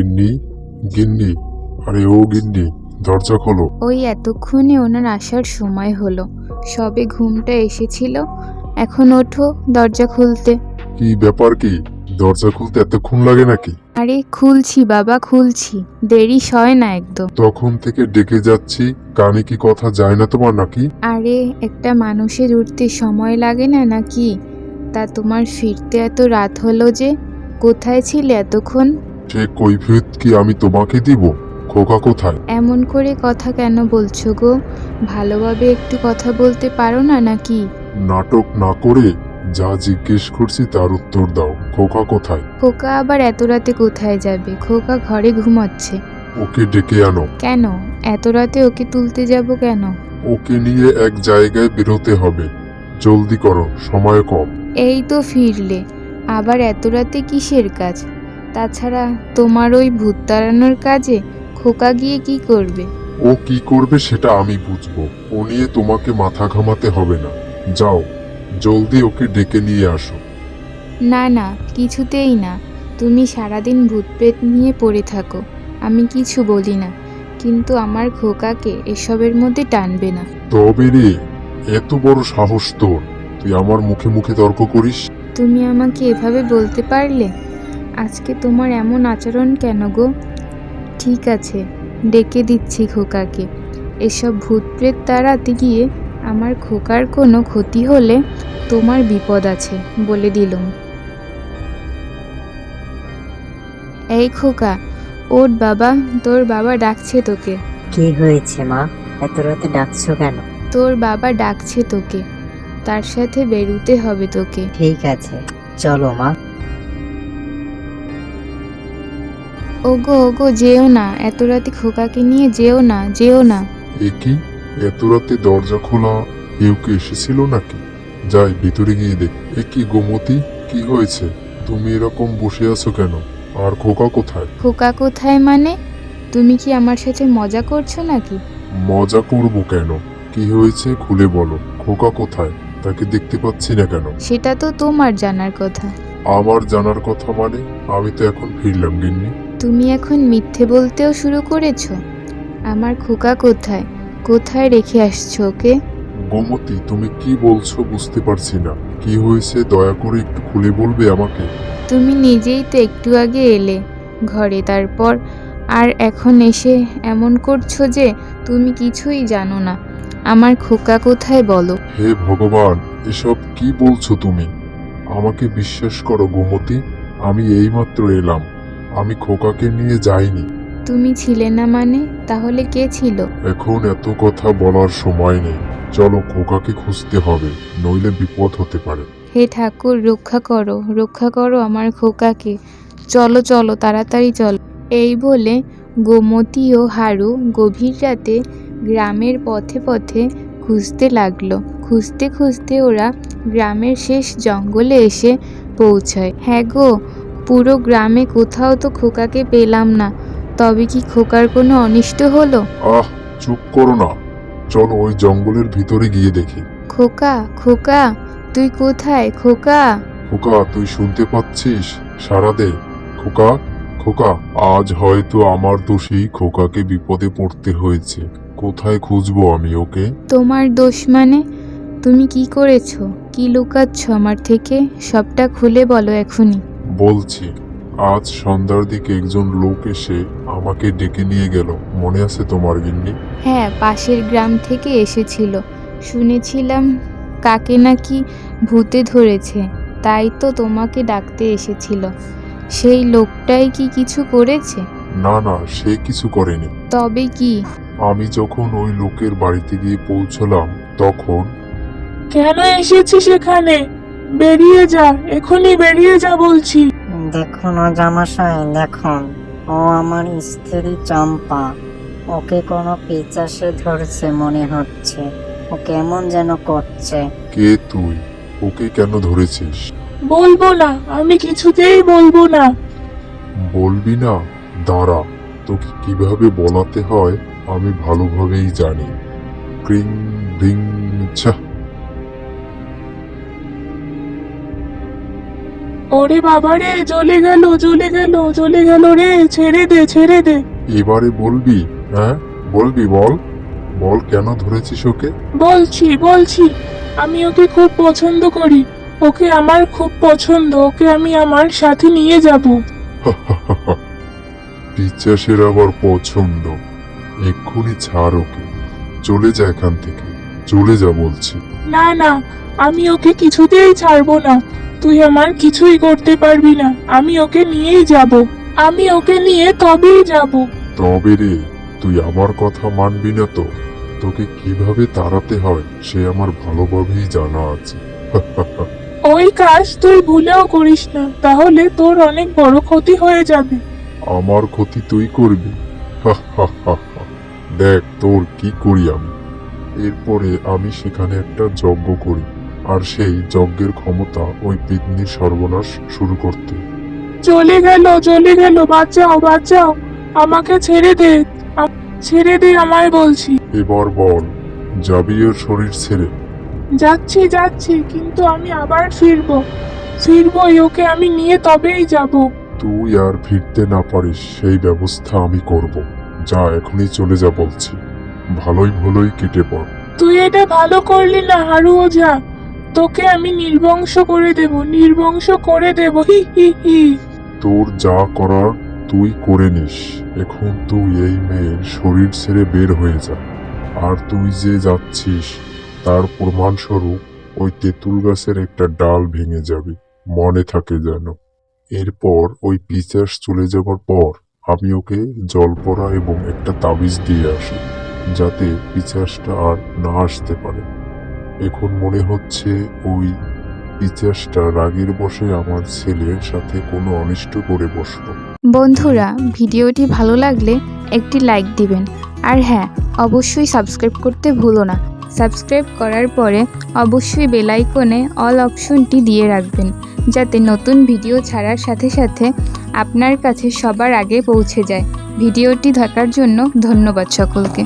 গিন্নি গিন্নি আরে ও গিন্নি দরজা খোলো। ওই এতক্ষণে ওনার আসার সময় হলো। সবে ঘুমটা এসেছিল। এখন ওঠো দরজা খুলতে। কি ব্যাপার কি? দরজা খুলতে এতক্ষণ লাগে নাকি? আরে খুলছি বাবা খুলছি। দেরি সয় না একদম। তখন থেকে ডেকে যাচ্ছি কানে কি কথা যায় না তোমার নাকি? আরে একটা মানুষের উঠতে সময় লাগে না নাকি? তা তোমার ফিরতে এত রাত হলো যে কোথায় ছিলে এতক্ষণ? সে কৈফিয়ত কি আমি তোমাকে দিব? খোকা কোথায়? এমন করে কথা কেন বলছো গো? ভালোভাবে একটু কথা বলতে পারো না নাকি? নাটক না করে যা জিজ্ঞেস করছি তার উত্তর দাও। খোকা কোথায়? খোকা আবার এত রাতে কোথায় যাবে? খোকা ঘরে ঘুমাচ্ছে। ওকে ডেকে আনো। কেন? এত রাতে ওকে তুলতে যাব কেন? ওকে নিয়ে এক জায়গায় বেরোতে হবে। জলদি করো সময় কম। এই তো ফিরলে। আবার এত রাতে কিসের কাজ? তাছাড়া তোমার ওই ভূত তাড়ানোর কাজে খোকা গিয়ে কি করবে? ও কি করবে সেটা আমি বুঝব। ও নিয়ে তোমাকে মাথা ঘামাতে হবে না। যাও জলদি ওকে ডেকে নিয়ে আসো। না না কিছুতেই না। তুমি সারাদিন ভূতপ্রেত নিয়ে পড়ে থাকো। আমি কিছু বলি না। কিন্তু আমার খোকাকে এসবের মধ্যে টানবে না। তবে রে এত বড় সাহস তোর। তুই আমার মুখে মুখে তর্ক করিস? তুমি আমাকে এভাবে বলতে পারলে? আজকে তোমার এমন আচরণ কেন গো? ঠিক আছে ডেকে দিচ্ছি খোকাকে। এসব ভূতপ্রেত তাড়াতে গিয়ে আমার খোকার কোনো ক্ষতি হলে তোমার বিপদ আছে বলে দিলুম। এই খোকা ওর বাবা তোর বাবা ডাকছে তোকে। কি হয়েছে মা? এত রাতে ডাকছো কেন? তোর বাবা ডাকছে তোকে তার সাথে বেরুতে হবে তোকে। ঠিক আছে চলো মা। ওগো ওগো যেও না। এত রাতে খোকাকে নিয়ে যেও না যেও না। এ কি? এত রাতে দরজা খোলা? কেউ কি এসেছিল নাকি? যাই ভিতরে গিয়ে দেখ। এ কি গোমতি কি হয়েছে? তুমি এরকম বসে আছো কেন? আর খোকা কোথায়? খোকা কোথায় মানে? তুমি কি আমার সাথে মজা করছ নাকি? মজা করব কেন? কি হয়েছে খুলে বলো। খোকা কোথায়? তাকে দেখতে পাচ্ছি না কেন? সেটা তো তোমার জানার কথা। আমার জানার কথা মানে? আমি তো এখন ফিরলাম গিন্নি। তুমি এখন মিথ্যে বলতেও শুরু করেছ? আমার খোকা কোথায়? কোথায় রেখে আসছো ওকে? গোমতী তুমি কি বলছো বুঝতে পারছি না। কি হয়েছে দয়া করে একটু খুলে বলবে আমাকে। তুমি নিজেই তো একটু আগে এলে। ঘরে তারপর আর এখন এসে এমন করছ যে তুমি কিছুই জানো না। আমার খোকা কোথায় বলো? হে ভগবান এসব কি বলছো তুমি? আমাকে বিশ্বাস করো গোমতী আমি এইমাত্র এলাম। আমি খোকাকে নিয়ে যাইনি। তুমি ছিলে না মানে? তাহলে কে ছিল? এখন এত কথা বলার সময় নেই। চলো খোকাকে খুঁজতে হবে নইলে বিপদ হতে পারে। হে ঠাকুর রক্ষা করো রক্ষা করো আমার খোকাকে। চলো চলো তাড়াতাড়ি চলো। এই বলে গোমতী ও হারু গভীর রাতে গ্রামের পথে পথে খুঁজতে লাগল। খুঁজতে খুঁজতে ওরা গ্রামের শেষ জঙ্গলে এসে পৌঁছায়। হ্যাঁ গো পুরো গ্রামে কোথাও তো খোকাকে পেলাম না। তবে কি খোকার কোনো অনিষ্ট হলো? আহ চুপ করো না। চলো ওই জঙ্গলের ভিতরে গিয়ে দেখি। খোকা খোকা তুই কোথায়? খোকা! খোকা তুই শুনতে পাচ্ছিস? সারা দে। খোকা খোকা আজ হয়তো আমার দোষেই খোকাকে বিপদে পড়তে হয়েছে। কোথায় খুঁজবো আমি ওকে? তোমার দোষ মানে? তুমি কি করেছ? কি লুকাচ্ছ আমার থেকে? সবটা খুলে বলো এখনই। বলছি আজ সন্ধ্যার দিকে একজন লোক এসে আমাকে ডেকে নিয়ে গেল। মনে আছে তোমার গিন্নি? হ্যাঁ পাশের গ্রাম থেকে এসেছিল। শুনেছিলাম কাকে নাকি ভূতে ধরেছে তাই তো তোমাকে ডাকতে এসেছিল। সেই লোকটাই কি কিছু করেছে? না না সে কিছু করেনি। তবে কি? আমি যখন ওই লোকের বাড়িতে গিয়ে পৌঁছলাম তখন কেন এসেছিস এখানে? বেরিয়ে যা এখনই বেরিয়ে যা বলছি। দেখুন ও জামাশাই দেখুন ও আমার স্ত্রী চম্পা। ওকে কোনো পিচাসে ধরছে মনে হচ্ছে। ও কেমন যেন করছে। কে তুই? ওকে কেন ধরেছিস? বলব না আমি কিছুতেই বলব না। বলবি না? দাঁড়া তোকে কীভাবে বলাতে হয় আমি ভালোভাবেই জানি। ক্রিং ব্রিং ছা। ওরে বাবা রে জ্বলে গেল জ্বলে গেল জ্বলে গেল রে ছেড়ে দে ছেড়ে দে। এবারে বলবি হ্যাঁ? বলবি বল। বল কেন ধরেছিস ওকে? বলছি বলছি আমি ওকে খুব পছন্দ করি। ওকে আমার খুব পছন্দ ওকে আমি আমার সাথে নিয়ে যাব। আবার পছন্দ। এক্ষুনি ছাড় ওকে। চলে যা এখান থেকে। চলে যা বলছি। না না আমি ওকে কিছুতেই ছাড়বো না। তুই আমার কিছুই করতে পারবি না। আমি ওকে নিয়েই যাব। আমি ওকে নিয়ে তবেই যাব। তবে রে তুই আমার কথা মানবি না তো। তোকে কীভাবে তাড়াতে হয় সে আমার ভালোভাবেই জানা আছে। ওই কাজ তুই ভুলেও করিস না তাহলে তোর অনেক বড় ক্ষতি হয়ে যাবে। আমার ক্ষতি তুই করবি। দেখ তোর কি করি আমি। এরপরে আমি সেখানে একটা যজ্ঞ করি। আর সেই যজ্ঞের ক্ষমতা ওই পিতনির সর্বনাশ শুরু করতে। চলে গেল চলে গেল বাঁচাও বাঁচাও আমাকে ছেড়ে দে ছেড়ে দে আমায় বলছি। এবার বল যাবি ওর শরীর ছেড়ে। যাচ্ছি যাচ্ছি কিন্তু আমি আবার ফিরবো। ফিরবোই ওকে আমি নিয়ে তবেই যাব। তুই আর ফিরতে না পারিস সেই ব্যবস্থা আমি করব। যা এখনই চলে যা বলছি। ভালোই ভালোই কেটে পড়। তুই এটা ভালো করলি না হারু ওঝা তোকে আমি নির্বংশ করে দেব, নির্বংশ করে দেব, হি হি হি। তোর যা করার তুই করে নিস। এখন তুই এই মেয়ের শরীর ছেড়ে বের হয়ে যা। আর তুই যে যাচ্ছিস, তার প্রমাণস্বরূপ ওই তেঁতুল গাছের একটা ডাল ভেঙে যাবে, মনে থাকে যেন। এরপর ওই পিচাস চলে যাবার পর আমি ওকে জল পড়া এবং একটা তাবিজ দিয়ে আসি, যাতে পিচাসটা আর না আসতে পারে। এখন মনে হচ্ছে ওই পিচাসটা রাগের বসে আমার ছেলের সাথে কোনো অনিষ্ট করে বসল। বন্ধুরা, ভিডিওটি ভালো লাগলে একটি লাইক দিবেন। আর হ্যাঁ অবশ্যই সাবস্ক্রাইব করতে ভুলো না। সাবস্ক্রাইব করার পরে অবশ্যই বেলাইকনে অল অপশনটি দিয়ে রাখবেন, যাতে নতুন ভিডিও ছাড়ার সাথে সাথে আপনার কাছে সবার আগে পৌঁছে যায়। ভিডিওটি দেখার জন্য ধন্যবাদ সকলকে।